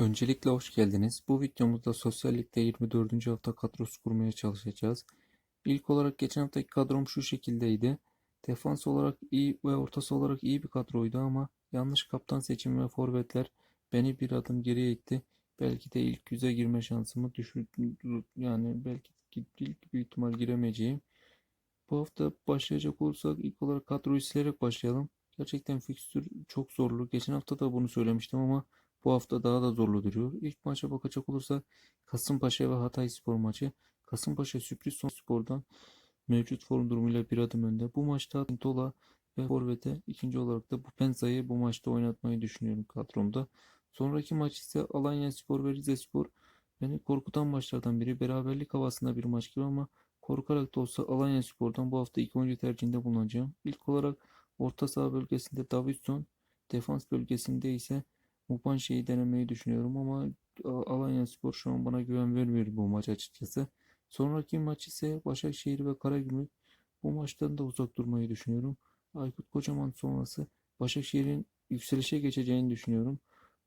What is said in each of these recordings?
Öncelikle hoş geldiniz. Bu videomuzda Sosyal Lig'de 24. hafta kadrosu kurmaya çalışacağız. İlk olarak geçen haftaki kadrom şu şekildeydi. Defans olarak iyi ve ortası olarak iyi bir kadroydu ama yanlış kaptan seçimi ve forvetler beni bir adım geriye itti. Belki de ilk yüze girme şansımı düşürdü. Yani belki ilk büyük ihtimal giremeyeceğim. Bu hafta başlayacak olursak ilk olarak kadroyu silerek başlayalım. Gerçekten fikstür çok zorlu. Geçen hafta da bunu söylemiştim ama bu hafta daha da zorlu duruyor. İlk maça bakacak olursak Kasımpaşa ve Hatayspor maçı. Kasımpaşa sürpriz son spordan mevcut form durumuyla bir adım önde. Bu maçta Tola ve Forvet'e ikinci olarak da bu Penza'yı bu maçta oynatmayı düşünüyorum kadromda. Sonraki maç ise Alanya Spor ve Rize Spor. Beni korkutan maçlardan biri. Beraberlik havasında bir maç gibi ama korkarak da olsa Alanya Spor'dan bu hafta ilk oyuncu tercihinde bulunacağım. İlk olarak orta saha bölgesinde Davidson, defans bölgesinde ise Mupanşe'yi denemeyi düşünüyorum ama Alanya Spor şu an bana güven vermiyor bu maç açıkçası. Sonraki maç ise Başakşehir ve Karagümrük. Bu maçtan da uzak durmayı düşünüyorum. Aykut Kocaman sonrası Başakşehir'in yükselişe geçeceğini düşünüyorum.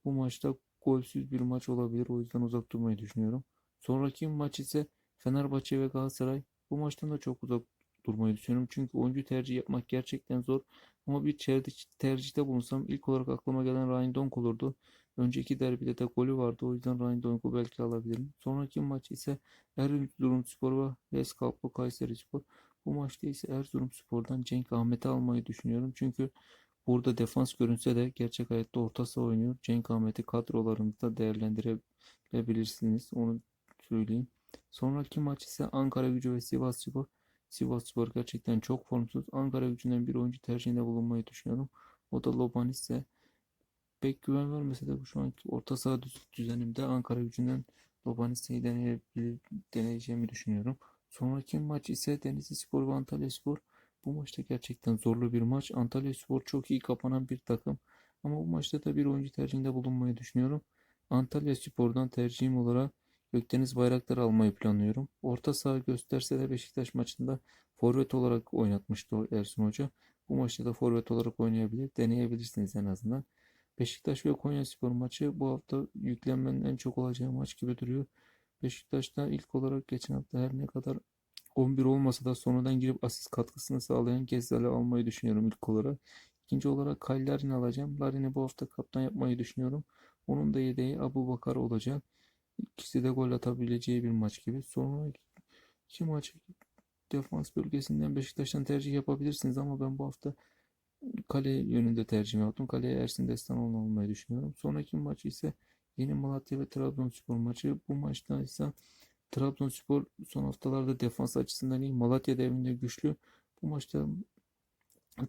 Bu maçta golsüz bir maç olabilir. O yüzden uzak durmayı düşünüyorum. Sonraki maç ise Fenerbahçe ve Galatasaray. Bu maçtan da çok uzak durmayı düşünüyorum. Çünkü oyuncu tercih yapmak gerçekten zor. Ama bir tercihte bulunsam ilk olarak aklıma gelen Ryan Donk olurdu. Önceki derbide de golü vardı. O yüzden Ryan Donk'u belki alabilirim. Sonraki maç ise Erzurumspor ve Leskalpo Kayserispor. Bu maçta ise Erzurumspor'dan Cenk Ahmet'i almayı düşünüyorum. Çünkü burada defans görünse de gerçek hayatta orta saha oynuyor. Cenk Ahmet'i kadrolarınızda değerlendirebilirsiniz. Onu söyleyeyim. Sonraki maç ise Ankara Gücü ve Sivasspor. Sivasspor gerçekten çok formsuz. Ankara gücünden bir oyuncu tercihinde bulunmayı düşünüyorum. O da Loban ise pek güven vermese de bu şu anki orta saha düzenimde Ankara gücünden Lobanisse'yi deneyeceğimi düşünüyorum. Sonraki maç ise Denizli Spor ve Antalya Spor. Bu maçta gerçekten zorlu bir maç. Antalya Spor çok iyi kapanan bir takım. Ama bu maçta da bir oyuncu tercihinde bulunmayı düşünüyorum. Antalya Spor'dan tercihim olarak Gökdeniz Bayraktar almayı planlıyorum. Orta saha gösterse de Beşiktaş maçında forvet olarak oynatmıştı Ersun Hoca. Bu maçta da forvet olarak oynayabilir. Deneyebilirsiniz en azından. Beşiktaş ve Konyaspor maçı bu hafta yüklenmenin en çok olacağı maç gibi duruyor. Beşiktaş'ta ilk olarak geçen hafta her ne kadar 11 olmasa da sonradan girip asist katkısını sağlayan Gezzal'i almayı düşünüyorum ilk olarak. İkinci olarak Kallarin'i alacağım. Larin'i bu hafta kaptan yapmayı düşünüyorum. Onun da yedeği Abu Bakar olacak. İkisi de gol atabileceği bir maç gibi. Sonra iki maç defans bölgesinden Beşiktaş'tan tercih yapabilirsiniz ama ben bu hafta kale yönünde tercih yaptım. Kaleye Ersin Destanoğlu almayı düşünüyorum. Sonraki maç ise Yeni Malatya ve Trabzonspor maçı. Bu maçta ise Trabzonspor son haftalarda defans açısından iyi. Malatya evinde güçlü. Bu maçta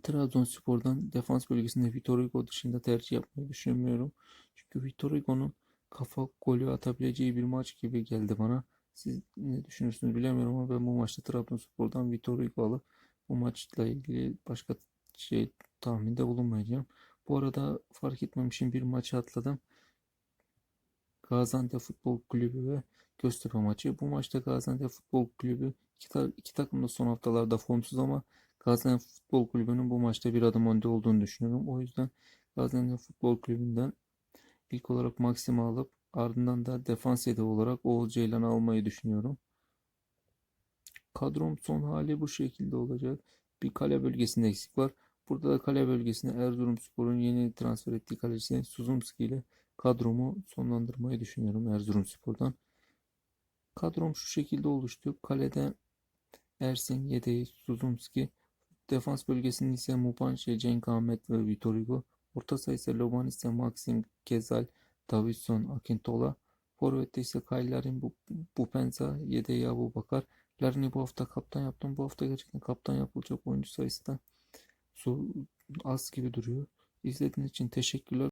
Trabzonspor'dan defans bölgesinde Vitor Hugo dışında tercih yapmayı düşünmüyorum. Çünkü Vitor Hugo'nun kafa golü atabileceği bir maç gibi geldi bana. Siz ne düşünürsünüz bilemiyorum ama ben bu maçta Trabzonspor'dan Vitor Hugo alıp bu maçla ilgili başka şey tahminde bulunmayacağım. Bu arada fark etmemişim bir maçı atladım. Gaziantep Futbol Kulübü ve Göztepe maçı. Bu maçta Gaziantep Futbol Kulübü iki, ta iki takım da son haftalarda formsuz ama Gaziantep Futbol Kulübü'nün bu maçta bir adım önde olduğunu düşünüyorum. O yüzden Gaziantep Futbol Kulübü'nden İlk olarak Maxim'i alıp ardından da defans yedeği olarak Oğuz Ceylan'ı almayı düşünüyorum. Kadrom son hali bu şekilde olacak. Bir kale bölgesinde eksik var. Burada da kale bölgesinde Erzurumspor'un yeni transfer ettiği kalecisi Suzumski ile kadromu sonlandırmayı düşünüyorum Erzurumspor'dan. Kadrom şu şekilde oluştu. Kalede Ersin, yedeği Suzumski. Defans bölgesinde ise Mupanşe, Cenk Ahmet ve Vitor Hugo. Orta saha ise Loban ise Maxim Kezal, Davidson, Akintola. Forvet'te ise Kaylarin, Bupenza, yedeği Abu Bakar. Larin'i bu hafta kaptan yaptım. Bu hafta gerçekten kaptan yapılacak oyuncu sayısı da az gibi duruyor. İzlediğiniz için teşekkürler.